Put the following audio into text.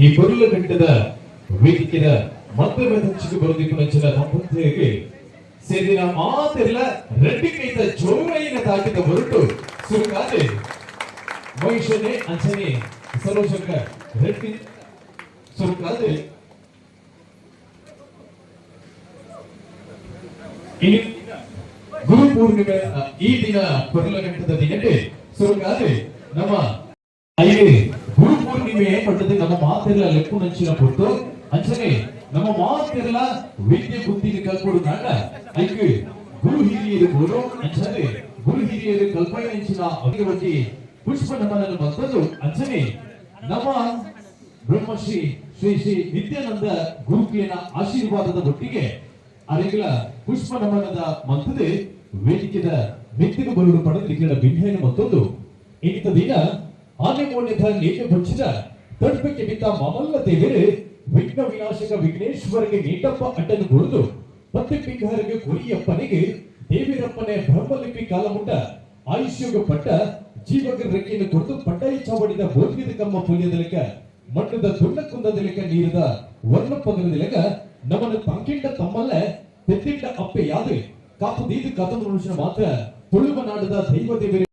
ಈ ಕೊರಲ ಘಟ್ಟದ ವೇದಿಕೆಯ ಮತ್ತೊಮ್ಮೆ ಹಂಚಿಕೆ ಬರೋದಕ್ಕೂ ಮುಂಚಿನ ದಂಪತಿಯರಿಗೆ ಸೇರಿನ ಮಾತೆಲ್ಲ ರೆಡ್ಡಿ ಕೈತ ಜೋರೈನ ತಾಕಿದ ಹೊರಟು. ಸುರುಕಾದೆ ಮಹಿಷನೆ ಅಂಚನೆ ಸರೋಜಕ ರೆಡ್ಡಿ. ಸುರುಕಾದೆ ಈ ಗುರು ಪೂರ್ಣಿಮೆ ಈ ದಿನ ಕೊರಲ ಘಟ್ಟದ ದಿನಕ್ಕೆ ಸುರುಕಾದೆ ನಮ್ಮ ಐದು ಪೂರ್ಣಿಮೆ ಪಟ್ಟದೆ ನಮ್ಮ ಮಾತೆಲ್ಲ ಲೆಕ್ಕು ನಂಚಿನ ಪೊಟ್ಟು. ಅಂಚನೆ ನಮ್ಮ ಮಾತೆಲ್ಲ ವಿದ್ಯೆ ಬುದ್ಧಿನ ಕಲ್ಪಡು ನಾಟ ಐಕೆ ಗುರು ಹಿರಿಯರು ಬೋರು. ಅಂಚನೆ ಗುರು ಹಿರಿಯರು ಕಲ್ಪನೆ ಅಭಿವೃದ್ಧಿ ಪುಷ್ಪ ನಮನನ್ನು ಬಂದದ್ದು ಅಂಚನೆ ನಮ್ಮ ಬ್ರಹ್ಮಶ್ರೀ ಶ್ರೀ ಶ್ರೀ ನಿತ್ಯಾನಂದ ಗುರುಕಿಯನ ಆಶೀರ್ವಾದದ ಒಟ್ಟಿಗೆ ಅರೆಗಳ ಪುಷ್ಪ ನಮನದ ಮಂತದೆ ವೇದಿಕೆದ ಮೆತ್ತಿನ ಪಡೆದು ಪಡೆದ ಬಿಂಹೆನ ಮತ್ತೊಂದು. ಇಂಥ ದಿನ ಆನೆ ಮೋನ್ಯದ ನೇತೆ ಬಚ್ಚಿದ ತಡ್ಪಕ್ಕೆ ಬಿದ್ದ ಮಮಲ್ಲ ದೇವರೇ ವಿಘ್ನ ವಿನಾಶಕ ವಿಘ್ನೇಶ್ವರಿಗೆ ನೀಟಪ್ಪ ಅಡ್ಡನ್ನು ಕುರಿದು ಪತ್ತೆ ಪಿಂಗಾರಿಗೆ ಕೊರಿಯಪ್ಪನಿಗೆ ದೇವಿರಪ್ಪನೆ ಬ್ರಹ್ಮಲಿಪಿ ಕಾಲಮುಟ್ಟ ಆಯುಷ್ಯೋಗ ಪಟ್ಟ ಜೀವಕ ರೆಕ್ಕೆಯನ್ನು ಕುರಿತು ಪಟ್ಟಾಯಿ ಚಾವಡಿದ ಬೋಧಿದ ಕಮ್ಮ ಪುಣ್ಯದಲಕ ಮಣ್ಣದ ದುಂಡ ಕುಂದದಲಕ ನೀರಿದ ವರ್ಣ ಪಗರದಲಿಕ ನಮ್ಮನ್ನು ತಂಕಿಂಡ ತಮ್ಮಲ್ಲ ತೆತ್ತಿಂಡ ಅಪ್ಪೆ ಯಾದು ಕಾಪು ದೀದು ಕಥಮ ಮನುಷ್ಯನ ಮಾತ್ರ ತುಳುವ ನಾಡದ ದೈವ ದೇವರ